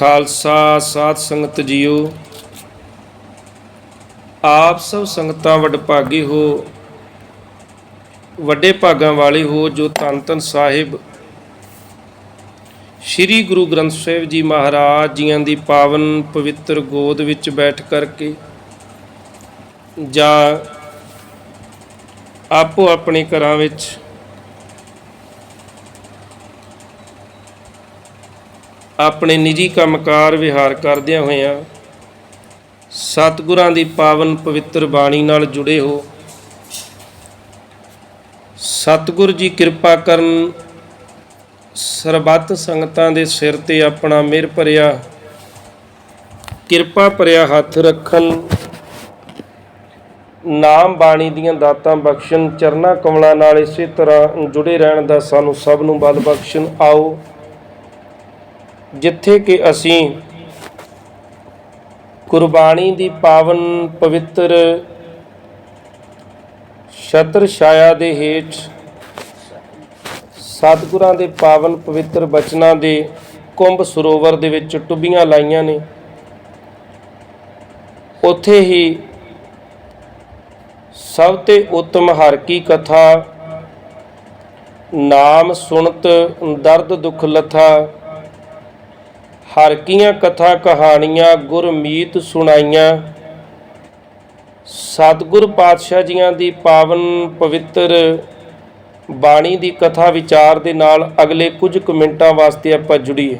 ਖਾਲਸਾ ਸਾਧ ਸੰਗਤ ਜੀਓ, ਆਪ ਸਭ ਸੰਗਤਾਂ ਵਡਭਾਗੀ ਹੋ, ਵੱਡੇ ਭਾਗਾਂ ਵਾਲੇ ਹੋ ਜੋ ਧੰਨ ਧੰਨ ਸਾਹਿਬ। ਸ੍ਰੀ ਗੁਰੂ ਗ੍ਰੰਥ ਸਾਹਿਬ ਜੀ ਮਹਾਰਾਜ ਜੀਆਂ ਦੀ ਪਾਵਨ ਪਵਿੱਤਰ ਗੋਦ ਵਿੱਚ ਬੈਠ ਕਰਕੇ ਜਾਂ ਆਪੋ ਆਪਣੇ ਘਰਾਂ ਵਿੱਚ ਆਪਣੇ ਨਿੱਜੀ ਕੰਮਕਾਰ ਵਿਹਾਰ ਕਰਦਿਆਂ ਹੋਇਆਂ ਸਤਿਗੁਰਾਂ ਦੀ ਪਾਵਨ ਪਵਿੱਤਰ ਬਾਣੀ ਨਾਲ ਜੁੜੇ ਹੋ। ਸਤਿਗੁਰ ਜੀ ਕਿਰਪਾ ਕਰਨ ਸਰਬੱਤ ਸੰਗਤਾਂ ਦੇ ਸਿਰ ਤੇ ਆਪਣਾ ਮਿਹਰ ਭਰਿਆ, ਕਿਰਪਾ ਭਰਿਆ ਹੱਥ ਰੱਖਣ। ਨਾਮ ਬਾਣੀ ਦੀਆਂ ਦਾਤਾਂ ਬਖਸ਼ਣ, ਚਰਨਾ ਕਮਲਾਂ ਨਾਲ ਇਸੇ ਤਰ੍ਹਾਂ ਜੁੜੇ ਰਹਿਣ ਦਾ ਸਾਨੂੰ ਸਭ ਨੂੰ ਬਲ ਬਖਸ਼ਣ। ਆਓ। ਜਿੱਥੇ ਕਿ ਅਸੀਂ ਗੁਰਬਾਣੀ ਦੀ ਪਾਵਨ ਪਵਿੱਤਰ ਛਤਰ ਛਾਇਆ ਦੇ ਹੇਠ ਸਤਿਗੁਰਾਂ ਦੇ ਪਾਵਨ ਪਵਿੱਤਰ ਬਚਨਾਂ ਦੇ ਕੁੰਭ ਸਰੋਵਰ ਦੇ ਵਿੱਚ ਟੁੱਬੀਆਂ ਲਾਈਆਂ ਨੇ। ਉੱਥੇ ਹੀ ਸਭ ਤੇ ਉੱਤਮ ਹਰ ਕੀ ਕਥਾ, ਨਾਮ ਸੁਣਤ, ਦਰਦ ਦੁਖ ਲਥਾ ਹਰ ਕੀਆਂ ਕਥਾ ਕਹਾਣੀਆਂ ਗੁਰਮੀਤ ਸੁਣਾਈਆਂ। ਸਤਿਗੁਰ ਪਾਤਸ਼ਾਹ ਜੀਆਂ ਦੀ ਪਾਵਨ ਪਵਿੱਤਰ ਬਾਣੀ ਦੀ ਕਥਾ ਵਿਚਾਰ ਦੇ ਨਾਲ ਅਗਲੇ ਕੁਝ ਕੁ ਮਿੰਟਾਂ ਵਾਸਤੇ ਆਪਾਂ ਜੁੜੀਏ।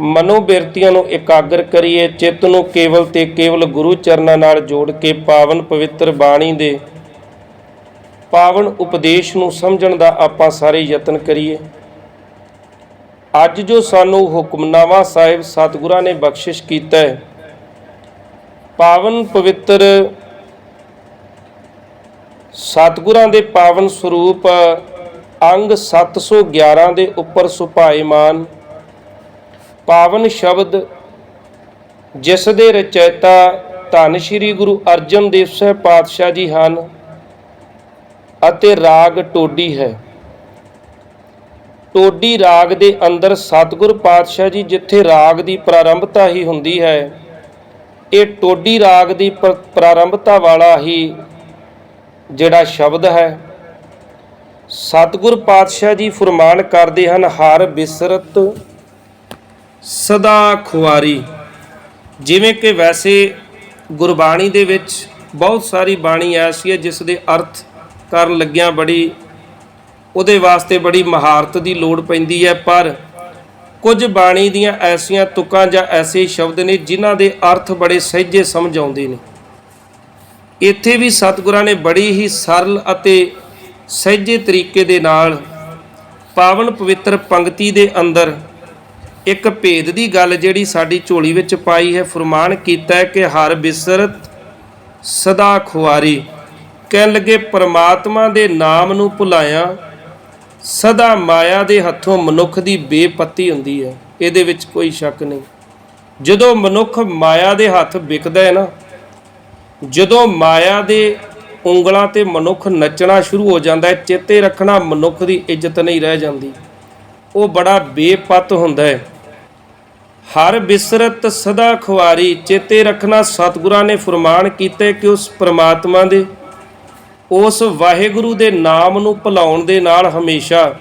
ਮਨੋ ਬਿਰਤੀਆਂ ਨੂੰ ਇਕਾਗਰ ਕਰੀਏ, ਚਿੱਤ ਨੂੰ ਕੇਵਲ ਤੇ ਕੇਵਲ ਗੁਰੂ ਚਰਨਾਂ ਨਾਲ ਜੋੜ ਕੇ ਪਾਵਨ ਪਵਿੱਤਰ ਬਾਣੀ ਦੇ ਪਾਵਨ ਉਪਦੇਸ਼ ਨੂੰ ਸਮਝਣ ਦਾ ਆਪਾਂ ਸਾਰੇ ਯਤਨ ਕਰੀਏ। ਅੱਜ ਜੋ ਸਾਨੂੰ ਹੁਕਮਨਾਮਾ ਸਾਹਿਬ ਸਤਿਗੁਰਾਂ ਨੇ ਬਖਸ਼ਿਸ਼ ਕੀਤਾ ਹੈ, ਪਾਵਨ ਪਵਿੱਤਰ ਸਤਿਗੁਰਾਂ ਦੇ ਪਾਵਨ ਸਰੂਪ, ਅੰਗ 711 ਦੇ ਉੱਪਰ ਸੁਭਾਏਮਾਨ ਪਾਵਨ ਸ਼ਬਦ, ਜਿਸ ਦੇ ਰਚੈਤਾ ਧੰਨ ਸ਼੍ਰੀ ਗੁਰੂ ਅਰਜਨ ਦੇਵ ਸਾਹਿਬ ਪਾਤਸ਼ਾਹ ਜੀ ਹਨ ਅਤੇ ਰਾਗ ਟੋਡੀ ਹੈ। ਟੋਡੀ ਰਾਗ ਦੇ ਅੰਦਰ ਸਤਿਗੁਰ ਪਾਤਸ਼ਾਹ ਜੀ ਜਿੱਥੇ ਰਾਗ ਦੀ ਪ੍ਰਾਰੰਭਤਾ ਹੀ ਹੁੰਦੀ ਹੈ, ਇਹ ਟੋਡੀ ਰਾਗ ਦੀ ਪ੍ਰਾਰੰਭਤਾ ਵਾਲਾ ਹੀ ਜਿਹੜਾ ਸ਼ਬਦ ਹੈ, ਸਤਿਗੁਰ ਪਾਤਸ਼ਾਹ ਜੀ ਫਰਮਾਨ ਕਰਦੇ ਹਨ, ਹਰ ਬਿਸਰਤ ਸਦਾ ਖੁਆਰੀ। ਜਿਵੇਂ ਕਿ ਵੈਸੇ ਗੁਰਬਾਣੀ ਦੇ ਵਿੱਚ ਬਹੁਤ ਸਾਰੀ ਬਾਣੀ ਐਸੀ ਹੈ, ਜਿਸ ਦੇ ਅਰਥ ਕਰਨ ਲੱਗਿਆਂ ਬੜੀ ਉਹਦੇ ਵਾਸਤੇ ਬੜੀ ਮਹਾਰਤ ਦੀ ਲੋੜ ਪੈਂਦੀ ਹੈ, ਪਰ ਕੁਝ ਬਾਣੀ ਦੀਆਂ ਐਸੀਆਂ ਤੁਕਾਂ ਜਾਂ ਐਸੇ ਸ਼ਬਦ ਨੇ ਜਿਨ੍ਹਾਂ ਦੇ ਅਰਥ ਬੜੇ ਸਹਿਜੇ ਸਮਝ ਆਉਂਦੇ ਨੇ। ਇੱਥੇ ਵੀ ਸਤਿਗੁਰਾਂ ਨੇ ਬੜੀ ਹੀ ਸਰਲ ਅਤੇ ਸਹਿਜੇ ਤਰੀਕੇ ਦੇ ਨਾਲ ਪਾਵਨ ਪਵਿੱਤਰ ਪੰਕਤੀ ਦੇ ਅੰਦਰ ਇੱਕ ਭੇਦ ਦੀ ਗੱਲ ਜਿਹੜੀ ਸਾਡੀ ਝੋਲੀ ਵਿੱਚ ਪਾਈ ਹੈ, ਫਰਮਾਨ ਕੀਤਾ ਹੈ ਕਿ ਹਰ ਬਿਸਰਤ ਸਦਾ ਖੁਆਰੀ। ਕਹਿਣ ਲੱਗੇ, ਪ੍ਰਮਾਤਮਾ ਦੇ ਨਾਮ ਨੂੰ ਭੁਲਾਇਆ ਸਦਾ ਮਾਇਆ ਦੇ ਹੱਥੋਂ ਮਨੁੱਖ ਦੀ ਬੇਪੱਤੀ ਹੁੰਦੀ ਹੈ। ਇਹਦੇ ਵਿੱਚ ਕੋਈ ਸ਼ੱਕ ਨਹੀਂ। ਜਦੋਂ ਮਨੁੱਖ ਮਾਇਆ ਦੇ ਹੱਥ ਵਿਕਦਾ ਹੈ ਨਾ, ਜਦੋਂ ਮਾਇਆ ਦੇ ਉਂਗਲਾਂ ਤੇ ਮਨੁੱਖ ਨੱਚਣਾ ਸ਼ੁਰੂ ਹੋ ਜਾਂਦਾ ਹੈ, ਚੇਤੇ ਰੱਖਣਾ ਮਨੁੱਖ ਦੀ ਇੱਜ਼ਤ ਨਹੀਂ ਰਹਿ ਜਾਂਦੀ। ਉਹ ਬੜਾ ਬੇਪਤ ਹੁੰਦਾ ਹੈ। ਹਰ ਬਿਸਰਤ ਸਦਾ ਖੁਆਰੀ, ਚੇਤੇ ਰੱਖਣਾ ਸਤਿਗੁਰਾਂ ਨੇ ਫਰਮਾਨ ਕੀਤਾ ਕਿ ਉਸ ਪ੍ਰਮਾਤਮਾ ਦੇ ਉਸ ਵਾਹਿਗੁਰੂ ਦੇ ਨਾਮ ਨੂੰ ਭੁਲਾਉਣ ਦੇ ਨਾਲ ਹਮੇਸ਼ਾ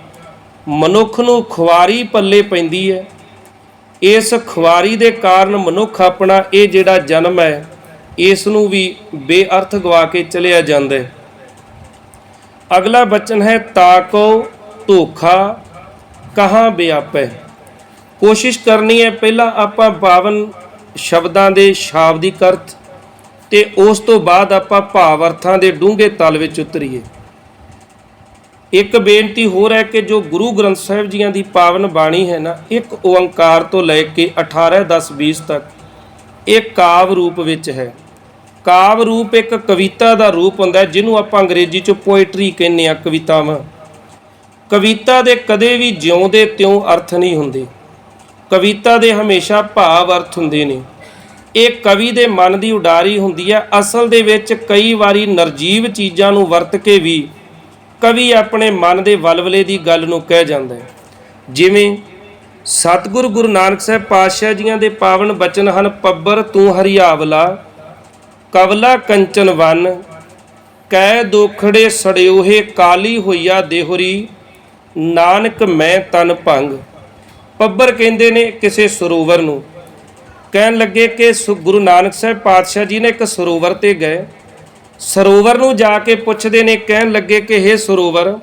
ਮਨੁੱਖ ਨੂੰ ਖੁਆਰੀ ਪੱਲੇ ਪੈਂਦੀ ਹੈ। ਇਸ ਖੁਆਰੀ ਦੇ ਕਾਰਨ ਮਨੁੱਖ ਆਪਣਾ ਇਹ ਜਿਹੜਾ ਜਨਮ ਹੈ, ਇਸ ਨੂੰ ਵੀ ਬੇਅਰਥ ਗਵਾ ਕੇ ਚਲਿਆ ਜਾਂਦਾ ਹੈ। ਅਗਲਾ ਬਚਨ ਹੈ ਤਾਕੋ ਧੋਖਾ ਕਹਾਂ ਬਿਆਪੈ। ਕੋਸ਼ਿਸ਼ ਕਰਨੀ ਹੈ, ਪਹਿਲਾਂ ਆਪਾਂ ਪਾਵਨ ਸ਼ਬਦਾਂ ਦੇ ਸ਼ਾਬਦਿਕ ਅਰਥ ਤੇ ਉਸ ਤੋਂ ਬਾਅਦ ਆਪਾਂ ਭਾਵ ਅਰਥਾਂ ਦੇ ਡੂੰਘੇ ਤਲ ਵਿੱਚ ਉਤਰੀਏ। ਇੱਕ ਬੇਨਤੀ ਹੋਰ ਹੈ ਕਿ ਜੋ ਗੁਰੂ ਗ੍ਰੰਥ ਸਾਹਿਬ ਜੀਆਂ ਦੀ ਪਾਵਨ ਬਾਣੀ ਹੈ ਨਾ, ਇੱਕ ਓੰਕਾਰ ਤੋਂ ਲੈ ਕੇ 18 10 20 ਤੱਕ, ਇਹ ਕਾਵ ਰੂਪ ਵਿੱਚ ਹੈ। ਕਾਵ ਰੂਪ ਇੱਕ ਕਵਿਤਾ ਦਾ ਰੂਪ ਹੁੰਦਾ ਹੈ, ਜਿਹਨੂੰ ਆਪਾਂ ਅੰਗਰੇਜ਼ੀ ਚ ਪੋਇਟਰੀ ਕਹਿੰਦੇ ਆ ਕਵਿਤਾਵਾਂ। ਕਵਿਤਾ ਦੇ ਕਦੇ ਵੀ ਜਿਉਂ ਦੇ ਤਿਉਂ ਅਰਥ ਨਹੀਂ ਹੁੰਦੇ। ਕਵਿਤਾ ਦੇ ਹਮੇਸ਼ਾ ਭਾਵ ਅਰਥ ਹੁੰਦੇ ਨੇ। ਇਹ ਕਵੀ ਦੇ ਮਨ ਦੀ ਉਡਾਰੀ ਹੁੰਦੀ ਹੈ। ਅਸਲ ਦੇ ਵਿੱਚ ਕਈ ਵਾਰੀ ਨਰਜੀਵ ਚੀਜ਼ਾਂ ਨੂੰ ਵਰਤ ਕੇ ਵੀ ਕਵੀ ਆਪਣੇ ਮਨ ਦੇ ਵਲਵਲੇ ਦੀ ਗੱਲ ਨੂੰ ਕਹਿ ਜਾਂਦਾ ਹੈ। ਜਿਵੇਂ, ਸਤਿਗੁਰ ਗੁਰੂ ਨਾਨਕ ਸਾਹਿਬ ਪਾਤਸ਼ਾਹ ਜੀਆਂ ਦੇ ਪਾਵਨ ਬਚਨ ਹਨ, ਪੱਬਰ ਤੂੰ ਹਰੀਆਵਲਾ, ਕਵਲਾ ਕੰਚਨ ਵਨ ਕੈ ਦੋਖੜੇ ਸੜਿਓਹੇ ਕਾਲੀ ਹੋਈਆ ਦੇਹੁਰੀ, ਨਾਨਕ ਮੈਂ ਤਨ ਭੰਗ। ਪੱਬਰ ਕਹਿੰਦੇ ਨੇ ਕਿਸੇ ਸਰੋਵਰ ਨੂੰ। ਕਹਿਣ ਲੱਗੇ ਕਿ ਸੁ- ਗੁਰੂ ਨਾਨਕ ਸਾਹਿਬ ਪਾਤਸ਼ਾਹ ਜੀ ਨੇ ਇੱਕ ਸਰੋਵਰ ਤੇ ਗਏ। ਸਰੋਵਰ ਨੂੰ ਜਾ ਕੇ ਪੁੱਛਦੇ ਨੇ, ਕਹਿਣ ਲੱਗੇ ਕਿ हे ਸਰੋਵਰ,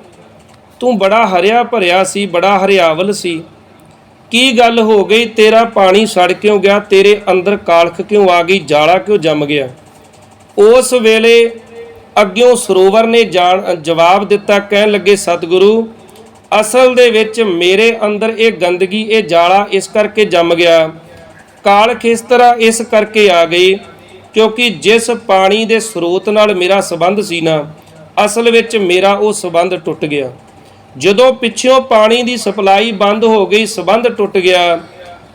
ਤੂੰ ਬੜਾ ਹਰਿਆ ਭਰਿਆ ਸੀ, ਬੜਾ ਹਰਿਆਵਲ ਸੀ। ਕੀ ਗੱਲ ਹੋ ਗਈ? ਤੇਰਾ ਪਾਣੀ ਸੜ ਕਿਉਂ ਗਿਆ? ਤੇਰੇ ਅੰਦਰ ਕਾਲਖ ਕਿਉਂ ਆ ਗਈ? ਜਾਲਾ ਕਿਉਂ ਜੰਮ ਗਿਆ? ਉਸ ਵੇਲੇ ਅੱਗਿਓਂ ਸਰੋਵਰ ਨੇ ਜਾਣ, ਜਵਾਬ ਦਿੱਤਾ, ਕਹਿਣ ਲੱਗੇ, ਸਤਿਗੁਰੂ, ਅਸਲ ਦੇ ਵਿੱਚ ਮੇਰੇ ਅੰਦਰ ਇਹ ਗੰਦਗੀ, ਇਹ ਜਾਲਾ ਇਸ ਕਰਕੇ ਜੰਮ ਗਿਆ। ਕਾਲਖ ਇਸ ਤਰ੍ਹਾਂ ਇਸ ਕਰਕੇ ਆ ਗਈ? ਕਿਉਂਕਿ ਜਿਸ ਪਾਣੀ ਦੇ ਸਰੋਤ ਨਾਲ ਮੇਰਾ ਸੰਬੰਧ ਸੀ ਨਾ, ਅਸਲ ਵਿੱਚ ਮੇਰਾ ਉਹ ਸੰਬੰਧ ਟੁੱਟ ਗਿਆ। ਜਦੋਂ ਪਿੱਛੋਂ ਪਾਣੀ ਦੀ ਸਪਲਾਈ ਬੰਦ ਹੋ ਗਈ, ਸੰਬੰਧ ਟੁੱਟ ਗਿਆ।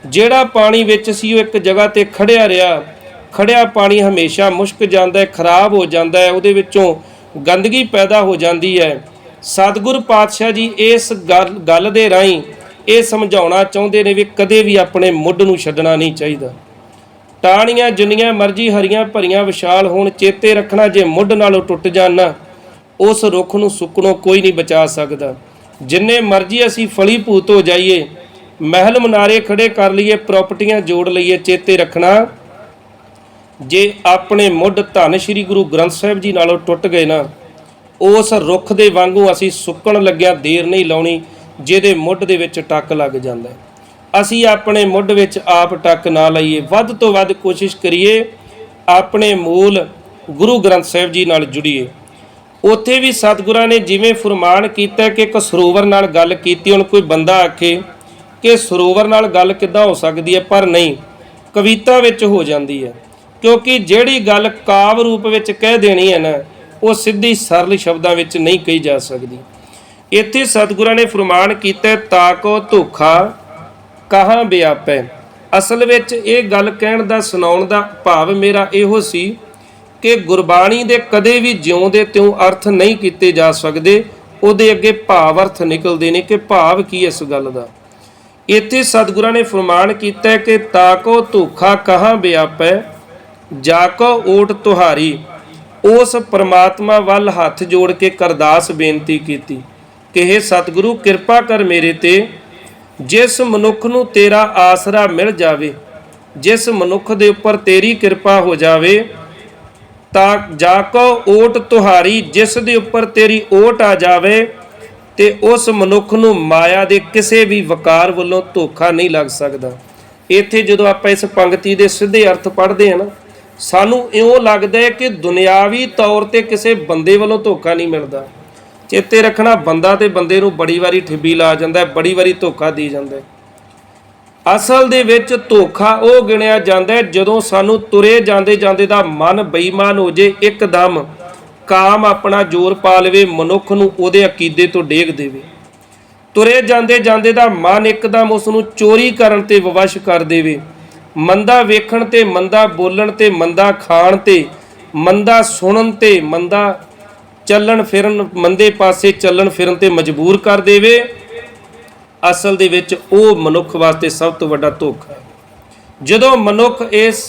ਜਿਹੜਾ ਪਾਣੀ ਵਿੱਚ ਸੀ, ਉਹ ਇੱਕ ਜਗ੍ਹਾ ਤੇ ਖੜਿਆ ਰਿਹਾ। ਖੜਿਆ ਪਾਣੀ ਹਮੇਸ਼ਾ ਮੁਸ਼ਕ ਜਾਂਦਾ ਹੈ, ਖਰਾਬ ਹੋ ਜਾਂਦਾ ਹੈ, ਉਹਦੇ ਵਿੱਚੋਂ ਗੰਦਗੀ ਪੈਦਾ ਹੋ ਜਾਂਦੀ ਹੈ। ਸਤਿਗੁਰ ਪਾਤਸ਼ਾਹ ਜੀ, ਇਸ ਗੱਲ ਗੱਲ ਦੇ ਰਾਹੀਂ ਇਹ ਸਮਝਾਉਣਾ ਚਾਹੁੰਦੇ ਨੇ ਵੀ ਕਦੇ ਵੀ ਆਪਣੇ ਮੁੱਢ ਨੂੰ ਛੱਡਣਾ ਨਹੀਂ ਚਾਹੀਦਾ। ਟਾਹਣੀਆਂ ਜਿੰਨੀਆਂ ਮਰਜ਼ੀ ਹਰੀਆਂ ਭਰੀਆਂ ਵਿਸ਼ਾਲ ਹੋਣ, ਚੇਤੇ ਰੱਖਣਾ ਜੇ ਮੁੱਢ ਨਾਲੋਂ ਟੁੱਟ ਜਾਣ ਨਾ, ਉਸ ਰੁੱਖ ਨੂੰ ਸੁੱਕਣੋਂ ਕੋਈ ਨਹੀਂ ਬਚਾ ਸਕਦਾ। ਜਿੰਨੇ ਮਰਜ਼ੀ ਅਸੀਂ ਫਲੀ ਭੂਤ ਹੋ ਜਾਈਏ, ਮਹਿਲ ਮਨਾਰੇ ਖੜੇ ਕਰ ਲਈਏ, ਪ੍ਰਾਪਰਟੀਆਂ ਜੋੜ ਲਈਏ, ਚੇਤੇ ਰੱਖਣਾ ਜੇ ਆਪਣੇ ਮੁੱਢ ਧੰਨ ਸ੍ਰੀ ਗੁਰੂ ਗ੍ਰੰਥ ਸਾਹਿਬ ਜੀ ਨਾਲੋਂ ਟੁੱਟ ਗਏ ਨਾ, ਉਸ ਰੁੱਖ ਦੇ ਵਾਂਗੂ ਅਸੀਂ ਸੁੱਕਣ ਲੱਗਿਆ ਦੇਰ ਨਹੀਂ ਲਾਉਣੀ ਜਿਹਦੇ ਮੁੱਢ ਦੇ ਵਿੱਚ ਟੱਕ ਲੱਗ ਜਾਂਦਾ ਹੈ। ਅਸੀਂ ਆਪਣੇ ਮੁੱਢ ਵਿੱਚ ਆਪ ਟੱਕ ਨਾ ਲਈਏ, ਵੱਧ ਤੋਂ ਵੱਧ ਕੋਸ਼ਿਸ਼ ਕਰੀਏ ਆਪਣੇ ਮੂਲ ਗੁਰੂ ਗ੍ਰੰਥ ਸਾਹਿਬ ਜੀ ਨਾਲ ਜੁੜੀਏ ਉੱਥੇ ਵੀ ਸਤਿਗੁਰਾਂ ਨੇ ਜਿਵੇਂ ਫਰਮਾਨ ਕੀਤਾ ਕਿ ਇੱਕ ਸਰੋਵਰ ਨਾਲ ਗੱਲ ਕੀਤੀ, ਹੁਣ ਕੋਈ ਬੰਦਾ ਆਖੇ ਕਿ ਸਰੋਵਰ ਨਾਲ ਗੱਲ ਕਿੱਦਾਂ ਹੋ ਸਕਦੀ ਹੈ, ਪਰ ਨਹੀਂ, ਕਵਿਤਾ ਵਿੱਚ ਹੋ ਜਾਂਦੀ ਹੈ, ਕਿਉਂਕਿ ਜਿਹੜੀ ਗੱਲ ਕਾਵ ਰੂਪ ਵਿੱਚ ਕਹਿ ਦੇਣੀ ਹੈ ਨਾ, ਉਹ ਸਿੱਧੀ ਸਰਲ ਸ਼ਬਦਾਂ ਵਿੱਚ ਨਹੀਂ ਕਹੀ ਜਾ ਸਕਦੀ ਇੱਥੇ ਸਤਿਗੁਰਾਂ ਨੇ ਫਰਮਾਨ ਕੀਤਾ ਤਾਕੋ ਧੋਖਾ ਕਹਾਂ ਬਿਆਪੈ? ਅਸਲ ਵਿੱਚ ਇਹ ਗੱਲ ਕਹਿਣ ਦਾ, ਸੁਣਾਉਣ ਦਾ ਭਾਵ ਮੇਰਾ ਇਹੋ ਸੀ ਕਿ ਗੁਰਬਾਣੀ ਦੇ ਕਦੇ ਵੀ ਜਿਉਂ ਦੇ ਤਿਉਂ ਅਰਥ ਨਹੀਂ ਕੀਤੇ ਜਾ ਸਕਦੇ, ਉਹਦੇ ਅੱਗੇ ਭਾਵ ਅਰਥ ਨਿਕਲਦੇ ਨੇ ਕਿ ਭਾਵ ਕੀ ਇਸ ਗੱਲ ਦਾ? ਇੱਥੇ ਸਤਿਗੁਰਾਂ ਨੇ ਫਰਮਾਨ ਕੀਤਾ ਕਿ ਤਾਕੋ ਧੋਖਾ ਕਹਾਂ ਬਿਆਪੈ? ਜਾਕੋ ਓਟ ਤੁਹਾਰੀ। ਉਸ ਪਰਮਾਤਮਾ ਵੱਲ ਹੱਥ ਜੋੜ ਕੇ ਕਰਦਾਸ ਬੇਨਤੀ ਕੀਤੀ। ਕਿ हे ਸਤਿਗੁਰੂ, ਕਿਰਪਾ ਕਰ ਮੇਰੇ ਤੇ। ਜਿਸ ਮਨੁੱਖ ਨੂੰ ਤੇਰਾ ਆਸਰਾ ਮਿਲ ਜਾਵੇ, ਜਿਸ ਮਨੁੱਖ ਦੇ ਉੱਪਰ ਤੇਰੀ ਕਿਰਪਾ ਹੋ ਜਾਵੇ, ਤਾਂ ਜਾ ਕੋ ਓਟ ਤੁਹਾਰੀ, ਜਿਸ ਦੇ ਉੱਪਰ ਤੇਰੀ ਓਟ ਆ ਜਾਵੇ, ਤੇ ਉਸ ਮਨੁੱਖ ਨੂੰ ਮਾਇਆ ਦੇ ਕਿਸੇ ਵੀ ਵਕਾਰ ਵੱਲੋਂ ਧੋਖਾ ਨਹੀਂ ਲੱਗ ਸਕਦਾ। ਇੱਥੇ ਜਦੋਂ ਆਪਾਂ ਇਸ ਪੰਕਤੀ ਦੇ ਸਿੱਧੇ ਅਰਥ ਪੜ੍ਹਦੇ ਹਾਂ ਨਾ, ਸਾਨੂੰ ਇਉਂ ਲੱਗਦਾ ਹੈ ਕਿ ਦੁਨਿਆਵੀ ਤੌਰ ਤੇ ਕਿਸੇ ਬੰਦੇ ਵੱਲੋਂ ਧੋਖਾ ਨਹੀਂ ਮਿਲਦਾ। ਚੇਤੇ ਰੱਖਣਾ ਬੰਦਾ ਤੇ ਬੰਦੇ ਨੂੰ ਬੜੀ ਵਾਰੀ ਠਿੱਬੀ ਲਾ ਜਾਂਦਾ ਹੈ ਬੜੀ ਵਾਰੀ ਧੋਖਾ ਦੇ ਜਾਂਦਾ ਹੈ। ਅਸਲ ਦੇ ਵਿੱਚ ਧੋਖਾ ਉਹ ਗਿਣਿਆ ਜਾਂਦਾ ਜਦੋਂ ਸਾਨੂੰ ਤੁਰੇ ਜਾਂਦੇ ਜਾਂਦੇ ਦਾ ਮਨ ਬੇਈਮਾਨ ਹੋ ਜੇ, ਇੱਕਦਮ ਕਾਮ ਆਪਣਾ ਜ਼ੋਰ ਪਾ ਲਵੇ, ਮਨੁੱਖ ਨੂੰ ਉਹਦੇ ਅਕੀਦੇ ਤੋਂ ਡੇਗ ਦੇਵੇ। ਤੁਰੇ ਜਾਂਦੇ ਜਾਂਦੇ ਦਾ ਮਨ ਇੱਕਦਮ ਉਸ ਨੂੰ ਚੋਰੀ ਕਰਨ ਤੇ ਵਿਵਸ਼ ਕਰ ਦੇਵੇ। ਮੰਦਾ ਵੇਖਣ ਤੇ, ਮੰਦਾ ਬੋਲਣ ਤੇ, ਮੰਦਾ ਖਾਣ ਤੇ, ਮੰਦਾ ਸੁਣਨ ਤੇ, ਮੰਦਾ ਚੱਲਣ ਫਿਰਨ ਮੰਦੇ ਪਾਸੇ ਚੱਲਣ ਫਿਰਨ ਤੇ ਮਜਬੂਰ ਕਰ ਦੇਵੇ। ਅਸਲ ਦੇ ਵਿੱਚ ਉਹ ਮਨੁੱਖ ਵਾਸਤੇ ਸਭ ਤੋਂ ਵੱਡਾ ਧੋਖਾ ਹੈ। ਜਦੋਂ ਮਨੁੱਖ ਇਸ